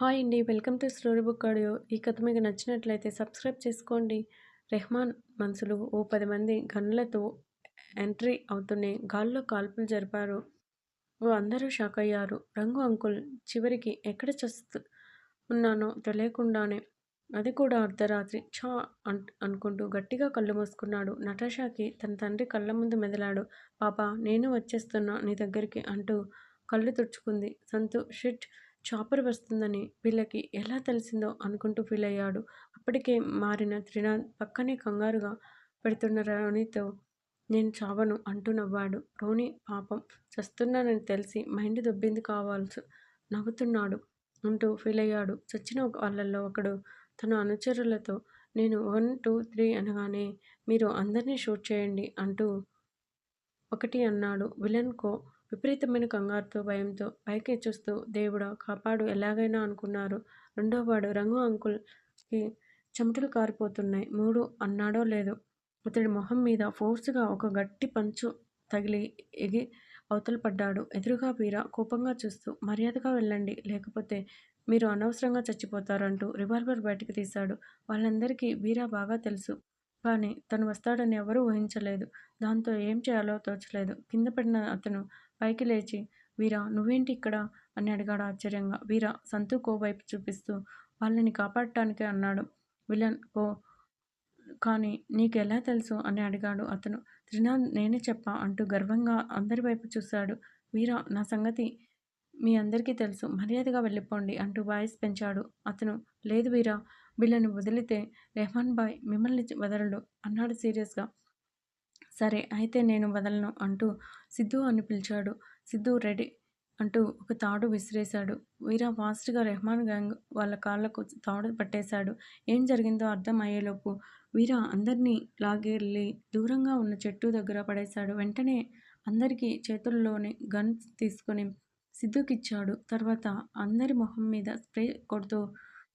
Hi అండి. Welcome to story book audio. ఈ కథ మీకు నచ్చినట్లయితే సబ్స్క్రైబ్ చేసుకోండి. రెహమాన్ మనుషులు ఓ పది మంది గన్లతో ఎంట్రీ అవుతూనే గాల్లో కాల్పులు జరిపారు. ఓ అందరూ షాక్ అయ్యారు. రంగు అంకుల్ చివరికి ఎక్కడ చస్తు ఉన్నానో తెలియకుండానే అది కూడా అర్ధరాత్రి ఛా అన్ అనుకుంటూ గట్టిగా కళ్ళు మూసుకున్నాడు. నటాషాకి తన తండ్రి కళ్ళ ముందు మెదలాడు. పాప నేను వచ్చేస్తున్నా నీ దగ్గరికి అంటూ కళ్ళు తుడుచుకుంది. సంతు షిట్ చాపర్ వస్తుందని వీళ్ళకి ఎలా తెలిసిందో అనుకుంటూ ఫీల్ అయ్యాడు. అప్పటికే మారిన త్రినాథ్ పక్కనే కంగారుగా పెడుతున్న రోనితో? నేను చావను అంటూ నవ్వాడు. రోని పాపం చస్తున్నానని తెలిసి మైండ్ దొబ్బింది కావాల్సి నవ్వుతున్నాడు అంటూ ఫీల్ అయ్యాడు. చచ్చిన వాళ్ళల్లో ఒకడు తన అనుచరులతో నేను వన్ టూ త్రీ అనగానే మీరు అందరినీ షూట్ చేయండి అంటూ ఒకటి అన్నాడు. విలన్కో విపరీతమైన కంగారుతో భయంతో పైకి చూస్తూ దేవుడా కాపాడు ఎలాగైనా అనుకున్నారు. రెండోవాడు రంగు అంకుల్కి చెమటలు కారిపోతున్నాయి. మూడు అన్నాడో లేదో. అతడి మొహం మీద ఫోర్స్గా ఒక గట్టి పంచు తగిలి ఎగి అవతల పడ్డాడు. ఎదురుగా వీర కోపంగా చూస్తూ మర్యాదగా వెళ్ళండి లేకపోతే మీరు అనవసరంగా చచ్చిపోతారంటూ రివాల్వర్ బయటికి తీశాడు. వాళ్ళందరికీ వీరా బాగా తెలుసు. కానీ తను వస్తాడని ఎవరూ ఊహించలేదు. దాంతో ఏం చేయాలో తోచలేదు. కింద పడిన అతను పైకి లేచి వీరా నువ్వేంటి ఇక్కడ? అని అడిగాడు ఆశ్చర్యంగా. వీరా సంతు వైపు చూపిస్తూ వాళ్ళని కాపాడటానికే అన్నాడు. విలన్ కో కానీ నీకు ఎలా తెలుసు? అని అడిగాడు అతను. త్రినాథ్ నేనే చెప్పా అంటూ గర్వంగా అందరి వైపు చూశాడు. వీరా నా సంగతి మీ అందరికీ తెలుసు. మర్యాదగా వెళ్ళిపోండి అంటూ వాయిస్ పెంచాడు అతను. లేదు వీరా వీళ్ళని వదిలితే రెహమాన్ బాయ్ మిమ్మల్ని వదలడు అన్నాడు సీరియస్గా. సరే అయితే నేను వదలను అంటూ సిద్ధు అని పిలిచాడు. సిద్ధు రెడీ అంటూ ఒక తాడు విసిరేశాడు. వీరా ఫాస్ట్గా రెహమాన్ గ్యాంగ్ వాళ్ళ కాళ్ళకు తాడు పట్టేశాడు. ఏం జరిగిందో అర్థం అయ్యేలోపు వీరా అందరినీ లాగేళ్ళి దూరంగా ఉన్న చెట్టు దగ్గర పడేశాడు. వెంటనే అందరికీ చేతుల్లోని గన్స్ తీసుకొని సిద్ధుకిచ్చాడు. తర్వాత అందరి మొహం మీద స్ప్రే కొడుతూ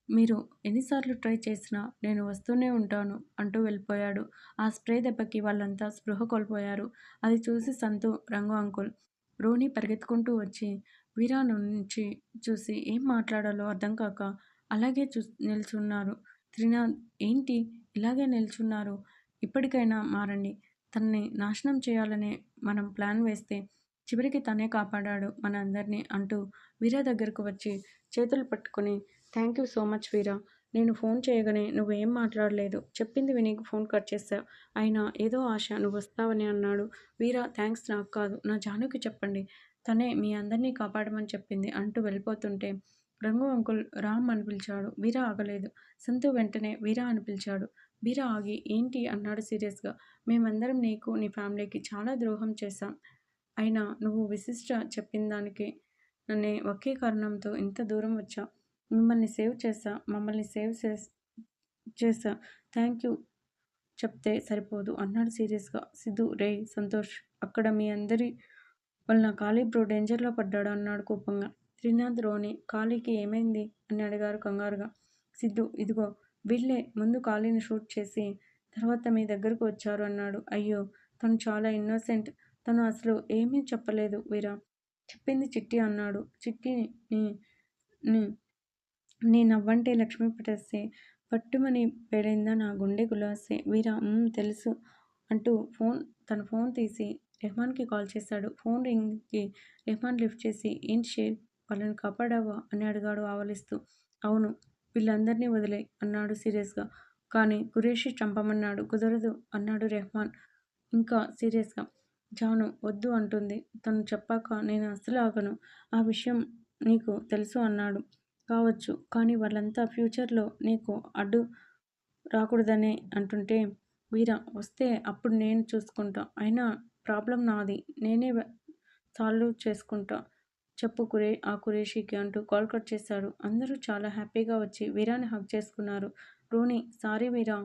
మీరు ఎన్నిసార్లు ట్రై చేసినా నేను వస్తూనే ఉంటాను అంటూ వెళ్ళిపోయాడు. ఆ స్ప్రే దెబ్బకి వాళ్ళంతా స్పృహ కోల్పోయారు. అది చూసి సంతు రంగు అంకుల్ రోని పరిగెత్తుకుంటూ వచ్చి వీరా నుంచి చూసి ఏం మాట్లాడాలో అర్థం కాక అలాగే చూ నిల్చున్నారు. త్రినాథ్ ఏంటి? ఇలాగే నిల్చున్నారు. ఇప్పటికైనా మారండి. తనని నాశనం చేయాలనే మనం ప్లాన్ వేస్తే చివరికి తనే కాపాడాడు మన అందరినీ అంటూ వీరా దగ్గరకు వచ్చి చేతులు పట్టుకుని thank you so much Veera. నేను ఫోన్ చేయగానే నువ్వేం మాట్లాడలేదు. చెప్పింది విని ఫోన్ కట్ చేశా. అయినా ఏదో ఆశ నువ్వు వస్తావని అన్నాడు. వీరా థ్యాంక్స్ నాకు కాదు. నా జానుకి చెప్పండి. తనే మీ అందరినీ కాపాడమని చెప్పింది అంటూ వెళ్ళిపోతుంటే రంగు అంకుల్ రామ్ అని పిలిచాడు. వీరా ఆగలేదు. సంతు వెంటనే వీరా అని పిలిచాడు. వీరా ఆగి ఏంటి అన్నాడు సీరియస్గా. మేమందరం నీకు నీ ఫ్యామిలీకి చాలా ద్రోహం చేశాం. అయినా నువ్వు విశిష్ట చెప్పిన దానికి నన్నే ఒకే కారణంతో ఇంత దూరం వచ్చా మిమ్మల్ని సేవ్ చేసా మమ్మల్ని సేవ్ చేసా థ్యాంక్ యూ. చెప్తే సరిపోదు అన్నాడు సీరియస్గా. సిద్ధు రే సంతోష్ అక్కడ మీ అందరి వలన ఖాళీ బ్రో డేంజర్లో పడ్డాడు అన్నాడు కోపంగా. త్రినాథ్ రోని ఖాళీకి ఏమైంది? అని అడిగారు కంగారుగా. సిద్ధు ఇదిగో వీళ్ళే ముందు ఖాళీని షూట్ చేసి తర్వాత మీ దగ్గరకు వచ్చారు అన్నాడు. అయ్యో తను చాలా ఇన్నోసెంట్. తను అసలు ఏమీ చెప్పలేదు వీరా. చెప్పింది చిట్టి అన్నాడు. చిట్టిని నీ నవ్వంటే లక్ష్మి పట్టేస్తే పట్టుమని పేడైందా నా గుండె గులాసే? వీరా తెలుసు అంటూ ఫోన్ తన ఫోన్ తీసి రెహమాన్కి కాల్ చేశాడు ఫోన్ రింగ్కి రెహమాన్ లిఫ్ట్ చేసి ఏంటి షేర్ వాళ్ళని కాపాడావా? అని అడిగాడు ఆవలిస్తూ. అవును వీళ్ళందరినీ వదిలే అన్నాడు సీరియస్గా. కానీ కురేషి చంపమన్నాడు. కుదరదు అన్నాడు రెహమాన్ ఇంకా సీరియస్గా. జాను వద్దు అంటుంది. తను చెప్పాక నేను అస్సలు ఆగను. ఆ విషయం నీకు తెలుసు అన్నాడు. కావచ్చు. కానీ వాళ్ళంతా ఫ్యూచర్లో నీకు అడ్డు రాకూడదనే అంటుంటే వీర వస్తే అప్పుడు నేను చూసుకుంటా. అయినా ప్రాబ్లం నాది. నేనే సాల్వ్ చేసుకుంటా. చెప్పు కురే ఆ కురేషికి అంటూ కాల్ కట్ చేశాడు అందరూ చాలా హ్యాపీగా వచ్చి వీరాని హక్ చేసుకున్నారు. రోని సారీ వీరా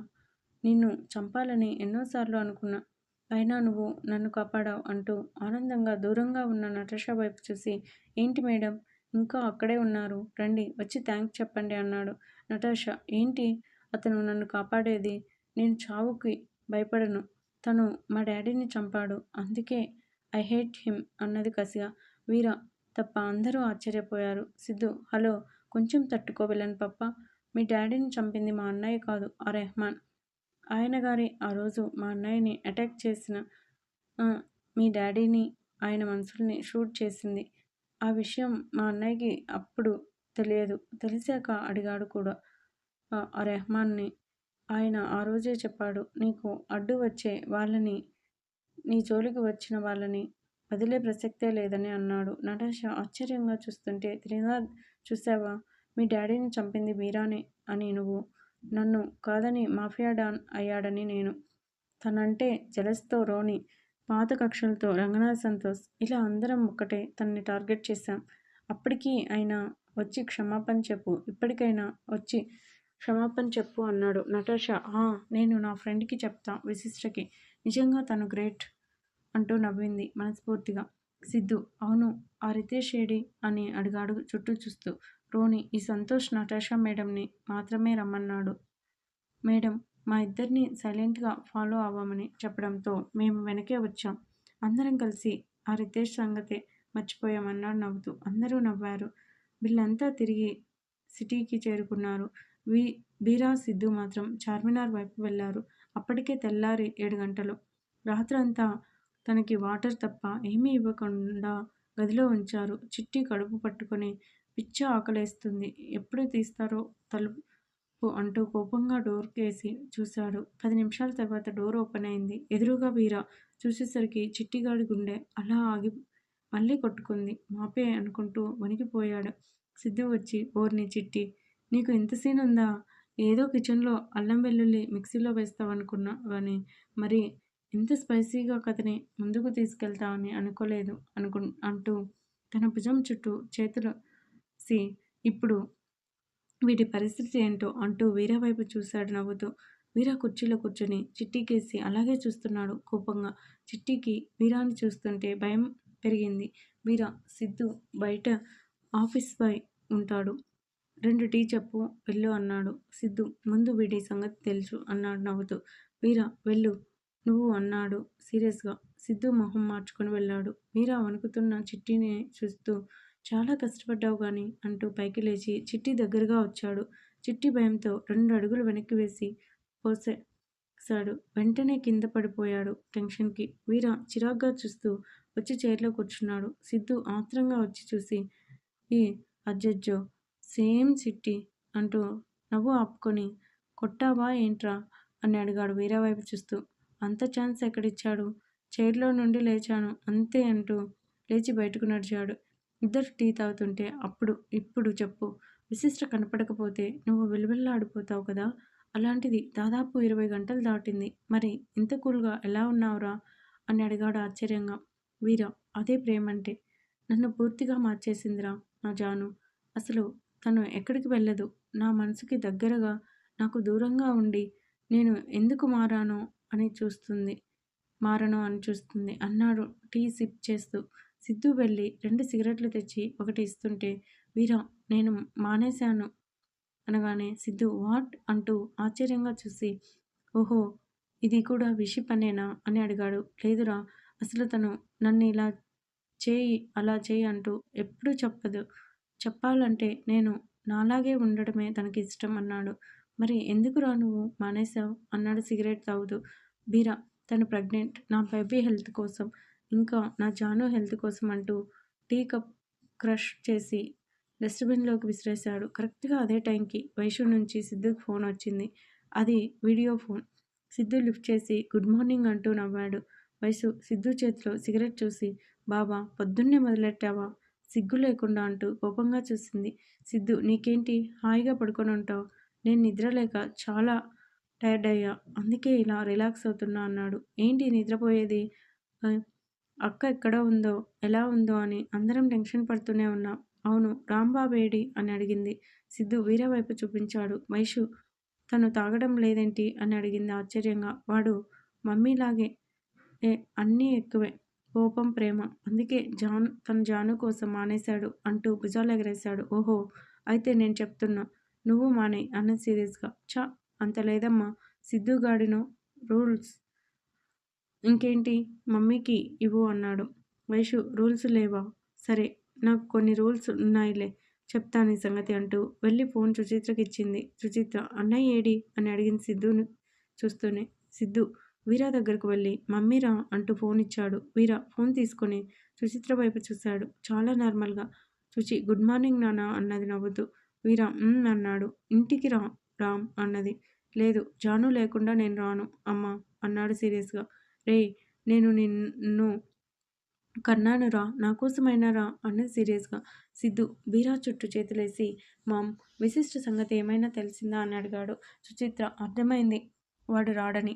నిన్ను చంపాలని ఎన్నోసార్లు అనుకున్నా. అయినా నువ్వు నన్ను కాపాడావు అంటూ ఆనందంగా దూరంగా ఉన్న నటష వైపు చూసి ఏంటి మేడం ఇంకా అక్కడే ఉన్నారు. రండి వచ్చి థ్యాంక్స్ చెప్పండి అన్నాడు. నటాషా ఏంటి? అతను నన్ను కాపాడేది? నేను చావుకి భయపడను. తను మా డాడీని చంపాడు. అందుకే ఐ హేట్ హిమ్ అన్నది కసిగా. వీర తప్ప అందరూ ఆశ్చర్యపోయారు. సిద్ధు హలో కొంచెం తట్టుకోవెళ్ళను పప్ప. మీ డాడీని చంపింది మా అన్నయ్య కాదు ఆ రెహమాన్. ఆయన గారి ఆ రోజు మా అన్నయ్యని అటాక్ చేసిన మీ డాడీని ఆయన మనుషుల్ని షూట్ చేసింది. ఆ విషయం మా అన్నయ్యకి అప్పుడు తెలియదు. తెలిసాక అడిగాడు కూడా. ఆ రెహమాన్ని ఆయన ఆ రోజే చెప్పాడు. నీకు అడ్డు వచ్చే వాళ్ళని నీ జోలికి వచ్చిన వాళ్ళని వదిలే ప్రసక్తే లేదని అన్నాడు. నటాష ఆశ్చర్యంగా చూస్తుంటే త్రినాథ్ చూసావా? మీ డాడీని చంపింది మీరానే అని నువ్వు. నన్ను కాదని మాఫియా డాన్ అయ్యాడని నేను. తనంటే జలస్తో రోని. పాత కక్షలతో రంగనాథ్ సంతోష్ ఇలా అందరం ఒక్కటే తనని టార్గెట్ చేశాం. అప్పటికీ ఆయన వచ్చి క్షమాపణ చెప్పు. ఇప్పటికైనా వచ్చి క్షమాపణ చెప్పు అన్నాడు నటాషా. నేను నా ఫ్రెండ్కి చెప్తా విశిష్టకి. నిజంగా తను గ్రేట్ అంటూ నవ్వింది మనస్ఫూర్తిగా. సిద్ధు అవును ఆ రితేష్ ఏడి? అని అడిగాడు చుట్టూ చూస్తూ. రోని ఈ సంతోష్ నటాషా మేడంని మాత్రమే రమ్మన్నాడు. మేడం మా ఇద్దరిని సైలెంట్గా ఫాలో అవ్వమని చెప్పడంతో మేము వెనకే వచ్చాం. అందరం కలిసి ఆ రితేష్ సంగతే మర్చిపోయామన్నాడు నవ్వుతూ. అందరూ నవ్వారు. వీళ్ళంతా తిరిగి సిటీకి చేరుకున్నారు. వీ బీరా సిద్ధు మాత్రం చార్మినార్ వైపు వెళ్ళారు అప్పటికే తెల్లారి ఏడు గంటలు. రాత్రంతా తనకి వాటర్ తప్ప ఏమీ ఇవ్వకుండా గదిలో ఉంచారు. చిట్టి కడుపు పట్టుకొని పిచ్చ ఆకలేస్తుంది. ఎప్పుడు తీస్తారో తలుపు అంటూ కోపంగా డోర్ కేసి చూశాడు. పది నిమిషాల తర్వాత డోర్ ఓపెన్ అయింది. ఎదురుగా వీరా చూసేసరికి చిట్టిగాడి గుండె అలా ఆగి మళ్ళీ కొట్టుకుంది. మాపే అనుకుంటూ వణికిపోయాడు. సిద్ధు వచ్చి ఓర్ని చిట్టి నీకు ఇంత సీన్ ఉందా? ఏదో కిచెన్లో అల్లం వెల్లుల్లి మిక్సీలో వేస్తావనుకున్నా కానీ మరి ఇంత స్పైసీగా కథని ముందుకు తీసుకెళ్తావని అనుకోలేదు అనుకు అంటూ తన భుజం చుట్టూ చేతులు సి ఇప్పుడు వీటి పరిస్థితి ఏంటో అంటూ వీర వైపు చూశాడు నవ్వుతూ. వీర కుర్చీలో కూర్చొని చిట్టికేసి అలాగే చూస్తున్నాడు కోపంగా. చిట్టికి వీరాని చూస్తుంటే భయం పెరిగింది. వీర సిద్ధు బయట ఆఫీస్ పై ఉంటాడు. రెండు టీ చెప్పు వెళ్ళు అన్నాడు. సిద్ధు ముందు వీడి సంగతి తెలుసు అన్నాడు నవ్వుతూ. వీర వెళ్ళు నువ్వు అన్నాడు సీరియస్గా. సిద్ధు మొహం మార్చుకొని వెళ్ళాడు. వీర వణుకుతున్న చిట్టిని చూస్తూ చాలా కష్టపడ్డావు కానీ అంటూ పైకి లేచి చిట్టి దగ్గరగా వచ్చాడు. చిట్టి భయంతో రెండు అడుగులు వెనక్కి వేసి పోసేసాడు వెంటనే కింద పడిపోయాడు టెన్షన్కి వీర చిరాగ్గా చూస్తూ వచ్చి చైర్లో కూర్చున్నాడు. సిద్ధు ఆత్రంగా వచ్చి చూసి ఈ అజ్జజ్జో సేమ్ చిట్టి అంటూ నవ్వు ఆపుకొని కొట్టావా ఏంట్రా? అని అడిగాడు వీరవైపు చూస్తూ. అంత ఛాన్స్ ఎక్కడిచ్చాడు? చైర్లో నుండి లేచాను అంతే అంటూ లేచి బయటకు నడిచాడు. ఇద్దరు టీ తాగుతుంటే అప్పుడు ఇప్పుడు చెప్పు. విశిష్ట కనపడకపోతే నువ్వు విలువెల్లాడిపోతావు కదా? అలాంటిది దాదాపు ఇరవై గంటలు దాటింది. మరి ఇంత కూల్గా ఎలా ఉన్నావురా? అని అడిగాడు ఆశ్చర్యంగా. వీర అదే ప్రేమంటే. నన్ను పూర్తిగా మార్చేసిందిరా నా జాను. అసలు తను ఎక్కడికి వెళ్ళదు. నా మనసుకి దగ్గరగా నాకు దూరంగా ఉండి నేను ఎందుకు మారానో అని చూస్తుంది. మారను అని చూస్తుంది. అన్నాడు టీ సిప్ చేస్తూ. సిద్ధు వెళ్ళి రెండు సిగరెట్లు తెచ్చి ఒకటి ఇస్తుంటే వీరా నేను మానేశాను. అనగానే సిద్ధు వాట్? అంటూ ఆశ్చర్యంగా చూసి ఓహో ఇది కూడా విషి పనేనా? అని అడిగాడు. లేదురా అసలు తను నన్ను ఇలా చేయి అలా చేయి అంటూ ఎప్పుడూ చెప్పదు. చెప్పాలంటే నేను నాలాగే ఉండడమే తనకి ఇష్టం అన్నాడు. మరి ఎందుకురా నువ్వు మానేశావు? అన్నాడు సిగరెట్ తాగుతూ బీరా తను ప్రెగ్నెంట్. నా బేబీ హెల్త్ కోసం ఇంకా నా జాను హెల్త్ కోసం అంటూ టీ కప్ క్రష్ చేసి డస్ట్బిన్లోకి విసిరేశాడు. కరెక్ట్గా అదే టైంకి వైషు నుంచి సిద్ధుకి ఫోన్ వచ్చింది. అది వీడియో ఫోన్. సిద్ధు లిఫ్ట్ చేసి గుడ్ మార్నింగ్ అంటూ నవ్వాడు. వయసు సిద్ధు చేతిలో సిగరెట్ చూసి బాబా పొద్దున్నే మొదలెట్టావా? సిగ్గు లేకుండా అంటూ కోపంగా చూసింది. సిద్ధు నీకేంటి? హాయిగా పడుకొని ఉంటావు. నేను నిద్రలేక చాలా టైర్డ్ అయ్యా. అందుకే ఇలా రిలాక్స్ అవుతున్నా అన్నాడు. ఏంటి నిద్రపోయేది? అక్క ఎక్కడ ఉందో ఎలా ఉందో అని అందరం టెన్షన్ పడుతూనే ఉన్నాం. అవును రాంబాబేడి అని అడిగింది. సిద్ధు వీర వైపు చూపించాడు. వైషు తను తాగడం లేదేంటి? అని అడిగింది ఆశ్చర్యంగా. వాడు మమ్మీలాగే ఏ అన్నీ ఎక్కువే. కోపం ప్రేమ. అందుకే జాను తన జాను కోసం మానేశాడు అంటూ భుజాలు ఎగరేశాడు ఓహో అయితే నేను చెప్తున్నా. నువ్వు మానే అన్న సీరియస్గా. చా అంత లేదమ్మా. సిద్ధుగాడినో రూల్స్ ఇంకేంటి? మమ్మీకి ఇవ్వు అన్నాడు. వైషు రూల్స్ లేవా? సరే నాకు కొన్ని రూల్స్ ఉన్నాయిలే చెప్తాను ఈ సంగతి అంటూ వెళ్ళి ఫోన్ సుచిత్రకి ఇచ్చింది. సుచిత్ర అన్నయ్య ఏడి? అని అడిగింది సిద్ధుని చూస్తూనే. సిద్ధు వీరా దగ్గరకు వెళ్ళి మమ్మీరా అంటూ ఫోన్ ఇచ్చాడు. వీరా ఫోన్ తీసుకొని సుచిత్ర వైపు చూశాడు. చాలా నార్మల్గా. సుచి గుడ్ మార్నింగ్ నాన్న అన్నది నవ్వుతూ. వీరా అన్నాడు. ఇంటికి రా రామ్ అన్నది. లేదు జాను లేకుండా నేను రాను అమ్మా అన్నాడు సీరియస్గా. రే నేను నిన్ను కన్నాను రా నా కోసమైనా రా అన్నది సీరియస్గా. సిద్ధు బీరా చుట్టూ చేతులేసి మామ్ విశిష్ట సంగతి ఏమైనా తెలిసిందా అని అడిగాడు. సుచిత్ర అర్థమైంది. వాడు రాడని.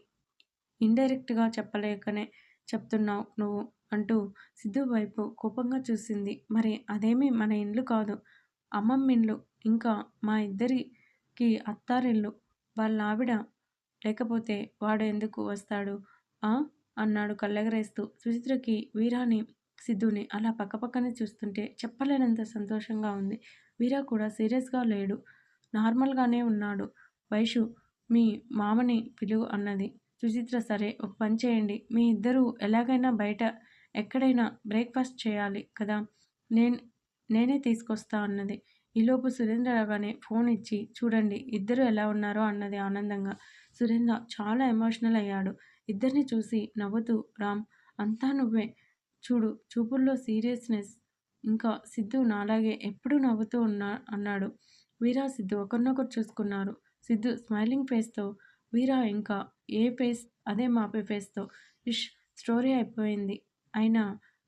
ఇండైరెక్ట్గా చెప్పలేకనే చెప్తున్నావు నువ్వు అంటూ సిద్ధు వైపు కోపంగా చూసింది. మరి అదేమీ మన ఇండ్లు కాదు. అమ్మమ్మ ఇండ్లు ఇంకా మా ఇద్దరికి అత్తారిల్లు. వాళ్ళ ఆవిడ లేకపోతే వాడు ఎందుకు వస్తాడు? అన్నాడు కళ్ళెగరేస్తూ. సుచిత్రకి వీరాని సిద్ధుని అలా పక్కపక్కనే చూస్తుంటే చెప్పలేనంత సంతోషంగా ఉంది. వీరా కూడా సీరియస్గా లేడు. నార్మల్గానే ఉన్నాడు. వైషు మీ మామని పిలువు అన్నది. సుచిత్ర సరే ఒక పని చేయండి. మీ ఇద్దరూ ఎలాగైనా బయట ఎక్కడైనా బ్రేక్ఫాస్ట్ చేయాలి కదా? నేను నేనే తీసుకొస్తా అన్నది. ఈలోపు సురేంద్ర రాగానే ఫోన్ ఇచ్చి చూడండి ఇద్దరు ఎలా ఉన్నారో అన్నది ఆనందంగా. సురేంద్ర చాలా ఎమోషనల్ అయ్యాడు. ఇద్దరిని చూసి నవ్వుతూ రామ్ అంతా నువ్వే. చూడు చూపుల్లో సీరియస్నెస్. ఇంకా సిద్ధు నాలాగే ఎప్పుడూ నవ్వుతూ ఉన్నా అన్నాడు. వీరా సిద్ధు ఒకరినొకరు చూసుకున్నారు. సిద్ధు స్మైలింగ్ ఫేస్తో వీరా ఇంకా ఏ ఫేస్? అదే మాపే ఫేస్తో. ఇష్ స్టోరీ అయిపోయింది. అయినా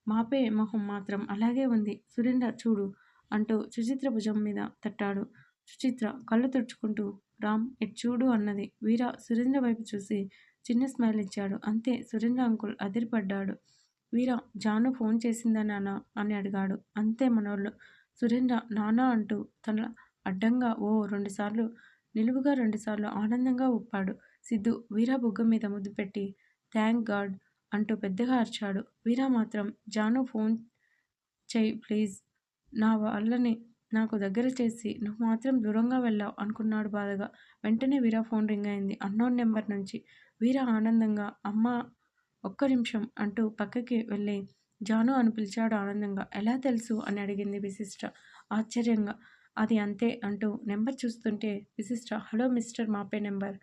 మాపే మొహం మాత్రం అలాగే ఉంది. సురేంద్ర చూడు అంటూ సుచిత్ర భుజం మీద తట్టాడు. సుచిత్ర కళ్ళు తుడుచుకుంటూ రామ్ ఇట్ చూడు అన్నది. వీరా సురేంద్ర వైపు చూసి చిన్న స్మైల్ ఇచ్చాడు. అంతే సురేంద్ర అంకుల్ అదిరిపడ్డాడు. వీర జాను ఫోన్ చేసిందా నాన్న అని అడిగాడు. అంతే మనోళ్ళు. సురేంద్ర నానా అంటూ తన అడ్డంగా ఓ రెండుసార్లు నిలువుగా రెండుసార్లు ఆనందంగా ఉప్పాడు సిద్ధు వీరా బుగ్గ మీద ముద్దు పెట్టి థ్యాంక్ గాడ్ అంటూ పెద్దగా అరిచాడు. వీరా మాత్రం జాను ఫోన్ చెయ్యి ప్లీజ్. నా వాళ్ళని నాకు దగ్గర చేసి నువ్వు మాత్రం దూరంగా వెళ్ళావు అనుకున్నాడు బాధగా. వెంటనే వీరా ఫోన్ రింగ్ అయింది. అన్నోన్ నెంబర్ నుంచి వీర ఆనందంగా అమ్మ ఒక్క నిమిషం అంటూ పక్కకి వెళ్ళి జాను అని పిలిచాడు ఆనందంగా. ఎలా తెలుసు? అని అడిగింది విశిష్ట. ఆశ్చర్యంగా. అది అంతే అంటూ నెంబర్ చూస్తుంటే విశిష్ట హలో మిస్టర్ మాపే నెంబర్.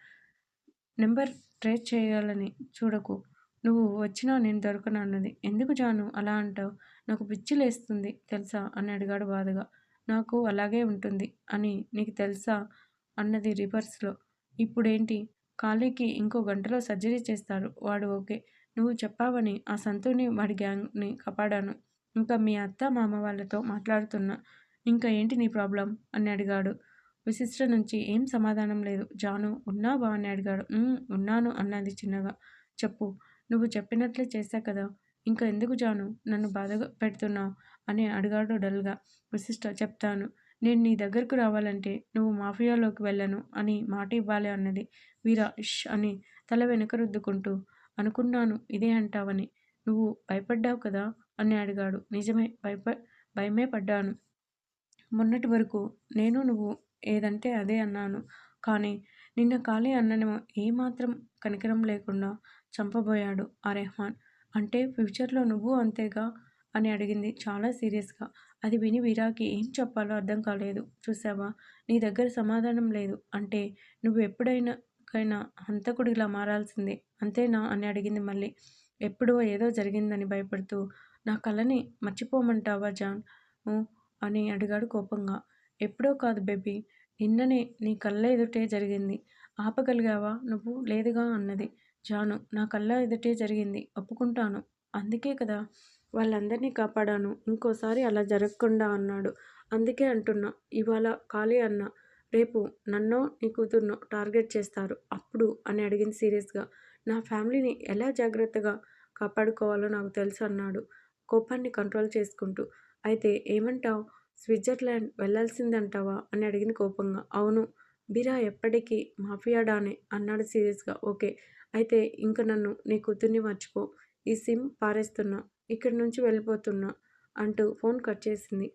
నెంబర్ ట్రేస్ చేయాలని చూడకు. నువ్వు వచ్చినా నేను దొరకను అన్నది. ఎందుకు జాను? అలా అంటావు? నాకు పిచ్చి లేస్తుంది తెలుసా? అని అడిగాడు బాధగా. నాకు అలాగే ఉంటుంది అని నీకు తెలుసా? అన్నది రివర్స్లో. ఇప్పుడేంటి? ఖాళీకి ఇంకో గంటలో సర్జరీ చేస్తారు. వాడు ఓకే. నువ్వు చెప్పావని ఆ సంతుని వాడి గ్యాంగ్ని కాపాడాను. ఇంకా మీ అత్త మామ వాళ్ళతో మాట్లాడుతున్నా. ఇంకా ఏంటి నీ ప్రాబ్లం? అని అడిగాడు. విశిష్ట నుంచి ఏం సమాధానం లేదు. జాను ఉన్నావా? అని అడిగాడు. ఉన్నాను అన్నది చిన్నగా. చెప్పు. నువ్వు చెప్పినట్లే చేశా కదా. ఇంకా ఎందుకు జాను? నన్ను బాధ పెడుతున్నావు? అని అడిగాడు డల్గా. విశిష్ట చెప్తాను. నేను నీ దగ్గరకు రావాలంటే నువ్వు మాఫియాలోకి వెళ్ళను అని మాట ఇవ్వాలి అన్నది. వీరా ఇష్ అని తల వెనుక రుద్దుకుంటూ అనుకున్నాను ఇదే అంటావని. నువ్వు భయపడ్డావు కదా అని అడిగాడు. నిజమే భయప భయమే పడ్డాను. మొన్నటి వరకు నేను నువ్వు ఏదంటే అదే అన్నాను. కానీ నిన్న ఖాళీ అన్ననేమో ఏమాత్రం కనికరం లేకుండా చంపబోయాడు ఆ రెహమాన్. అంటే ఫ్యూచర్లో నువ్వు అంతేగా? అని అడిగింది. చాలా సీరియస్గా. అది విని వీరాకి ఏం చెప్పాలో అర్థం కాలేదు. చూసావా నీ దగ్గర సమాధానం లేదు. అంటే నువ్వు ఎప్పుడైనా కైనా హంతకుడిలా మారాల్సిందే. అంతేనా? అని అడిగింది మళ్ళీ. ఎప్పుడో ఏదో జరిగిందని భయపడుతూ నా కళని మర్చిపోమంటావా జాన్? అని అడిగాడు కోపంగా. ఎప్పుడో కాదు బేబీ. నిన్ననే నీ కళ్ళ ఎదుటే జరిగింది. ఆపగలిగావా నువ్వు? లేదుగా అన్నది. జాను నా కళ్ళ ఎదుటే జరిగింది. ఒప్పుకుంటాను. అందుకే కదా. వాళ్ళందరినీ కాపాడాను. ఇంకోసారి అలా జరగకుండా అన్నాడు. అందుకే అంటున్నా ఇవాళ ఖాళీ అన్న రేపు నన్నో నీ కూతుర్నో టార్గెట్ చేస్తారు. అప్పుడు అని అడిగింది సీరియస్గా. నా ఫ్యామిలీని ఎలా జాగ్రత్తగా కాపాడుకోవాలో నాకు తెలుసు అన్నాడు. కోపాన్ని కంట్రోల్ చేసుకుంటూ అయితే ఏమంటావు? స్విట్జర్లాండ్ వెళ్ళాల్సిందంటావా? అని అడిగింది కోపంగా. అవును బిరా ఎప్పటికీ మాఫియాడానే అన్నాడు సీరియస్గా. ఓకే అయితే ఇంక నన్ను నీ కూతుర్ని మర్చిపో. ఈ సిమ్ పారేస్తున్నా. ఇక్కడి నుంచి వెళ్ళిపోతున్నా అంటూ ఫోన్ కట్ చేసింది.